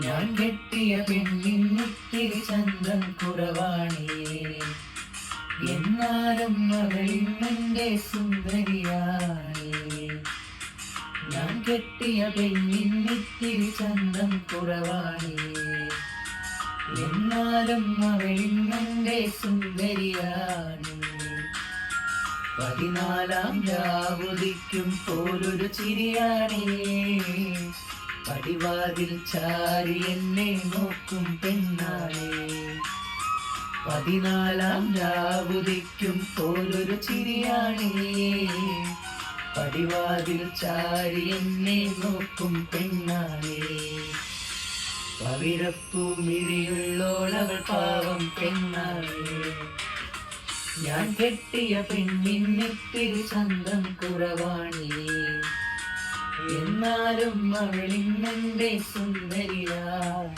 ഞാൻ കെട്ടിയ പെണ്ണിന്നിത്തിരി ചന്തം കുറവാണേ എന്നാലും മകളിന്നെ സുന്ദരിയാണേ. ഞാൻ കെട്ടിയ പെണ്ണിന്നിത്തിരി ചന്തം കുറവാണേ. എന്നാലും മകളിന്നെ സുന്ദരിയാണേ. പതിനാലാം രാവുദിക്കും പോലൊരു ചിരിയാണേ. പടിവാതിൽ ചാരി എന്നെ നോക്കും പെണ്ണാളെ. പതിനാലാം രാവുദിക്കും പോലൊരു ചിരിയാണേ. പടിവാതിൽ ചാരി എന്നെ നോക്കും പെണ്ണാളെ. പവിഴപ്പൂ മിഴിയുള്ളോളവൾ പാവം പെണ്ണാളെ. ഞാൻ കെട്ടിയ പെണ്ണിന്നിത്തിരി ചന്തം കുറവാണേ. എന്നാലും അവളിന്നെന്റെ സുന്ദരിയാണേ.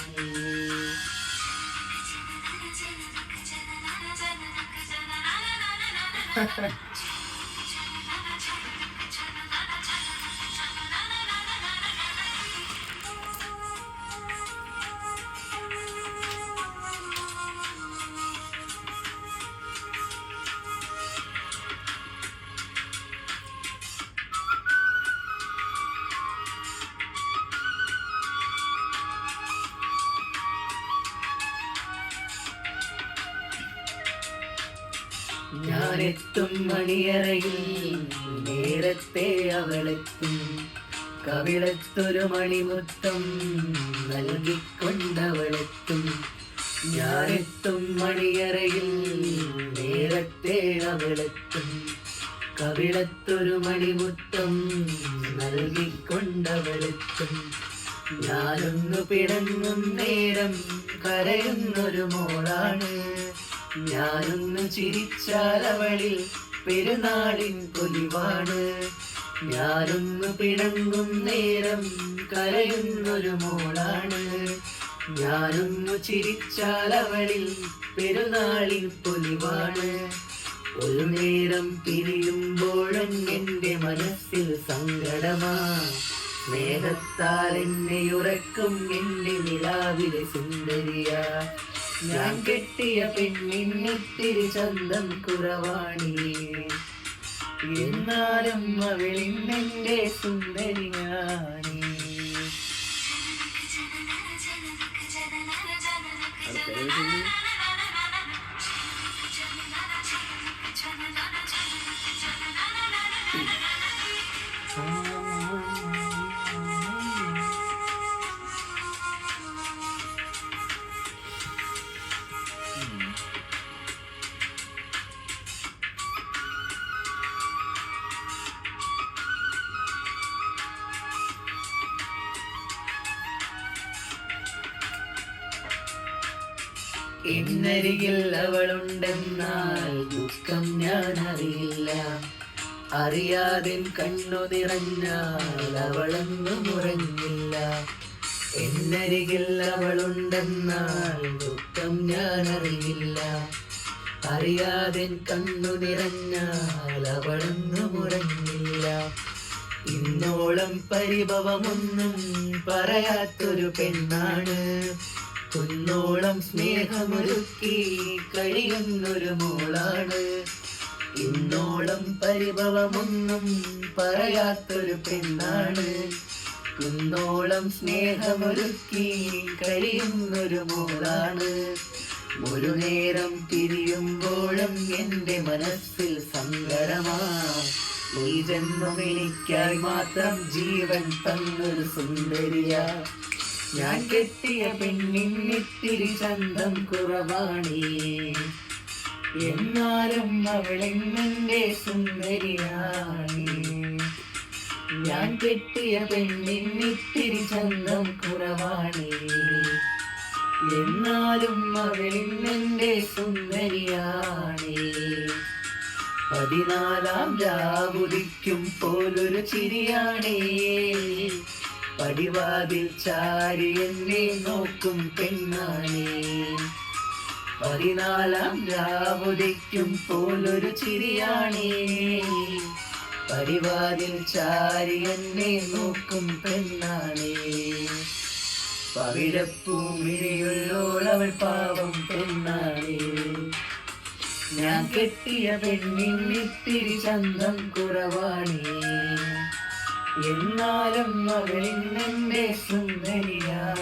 ഞാനെത്തും മണിയറയിൽ നേരത്തെ അവളെത്തും. കവിളത്തൊരു മണിമുത്തം നൽകിക്കൊണ്ടവളെത്തും. ഞാനെത്തും മണിയറയിൽ നേരത്തെ അവളെത്തും. കവിളത്തൊരു മണിമുത്തം നൽകിക്കൊണ്ടവളെത്തും. ഞാനൊന്നു പിടങ്ങും നേരം കരയുന്നൊരു മോളാണ്. ഞാനൊന്ന് ചിരിച്ചാലവളിൽ പെരുന്നാളിൻ പൊലിവാണ്. ഞാനൊന്ന് പിണങ്ങും നേരം കരയുന്നൊരു മോളാണ്. ഞാനൊന്ന് ചിരിച്ചാലവളിൽ പെരുന്നാളിൻ പൊലിവാണ്. ഒരു നേരം പിരിയുമ്പോഴും എന്റെ മനസ്സിൽ സങ്കടമാ. സ്നേഹത്താൽ എന്നെ ഉറക്കും എന്റെ നിലാവിലെ സുന്ദരിയാ. ഞാൻ കെട്ടിയ പെണ്ണിന്നിത്തിരി ചന്തം കുറവാണി. എന്നാലും അവളിന്നെന്റെ സുന്ദരിയാണി. എന്നരികിൽ അവളുണ്ടെന്നാൽ ദുഃഖം ഞാൻ അറിയില്ല അറിയാതെ കണ്ണു നിറഞ്ഞാൽ അവളൊന്നും ഉറങ്ങില്ല. എന്നരികിൽ അവളുണ്ടെന്നാൽ ദുഃഖം ഞാൻ അറിയില്ല അറിയാതെ കണ്ണു നിറഞ്ഞാൽ അവളൊന്നും ഉറങ്ങില്ല. ഇന്നോളം പരിഭവമൊന്നും പറയാത്തൊരു പെണ്ണാണ്. കുന്നോളം സ്നേഹമൊരുക്കി കഴിയുന്നൊരു മോളാണ്. ഇന്നോളം പരിഭവമൊന്നും പറയാത്തൊരു പെണ്ണാണ്. കുന്നോളം സ്നേഹമൊരുക്കി കഴിയുന്നൊരു മോളാണ്. ഒരു നേരം തിരിയുമ്പോഴും എന്റെ മനസ്സിൽ സങ്കടമാ. ഈ ജന്മം എനിക്കായി മാത്രം ജീവൻ തന്നൊരു സുന്ദരിയാ. ഞാൻ കെട്ടിയ പെണ്ണിന്നിത്തിരി ചന്തം കുറവാണേ. എന്നാലും അവളെന്നെ സുന്ദരിയാണേ. ഞാൻ കെട്ടിയ പെണ്ണിന്നിത്തിരി ചന്തം കുറവാണേ. എന്നാലും അവളിന്നെന്റെ സുന്ദരിയാണേ. പതിനാലാം ജാബുദിക്കും പോലൊരു ചിരിയാണേ. പടിവാതിൽ ചാരി എന്നെ നോക്കും പെണ്ണാണേ. പതിനാലാം രാവുദിക്കും പോലൊരു ചിരിയാണേ. പടിവാതിൽ ചാരി എന്നെ നോക്കും പെണ്ണാണേ. പവിഴപ്പൂമിഴിയുള്ളോളവൾ പാവം പെണ്ണാണേ. ഞാൻ കെട്ടിയ പെണ്ണിന് ഇത്തിരി ചന്തം കുറവാണേ. എന്നാലും മകളിൽ നിന്റെ സുന്ദരിയാ.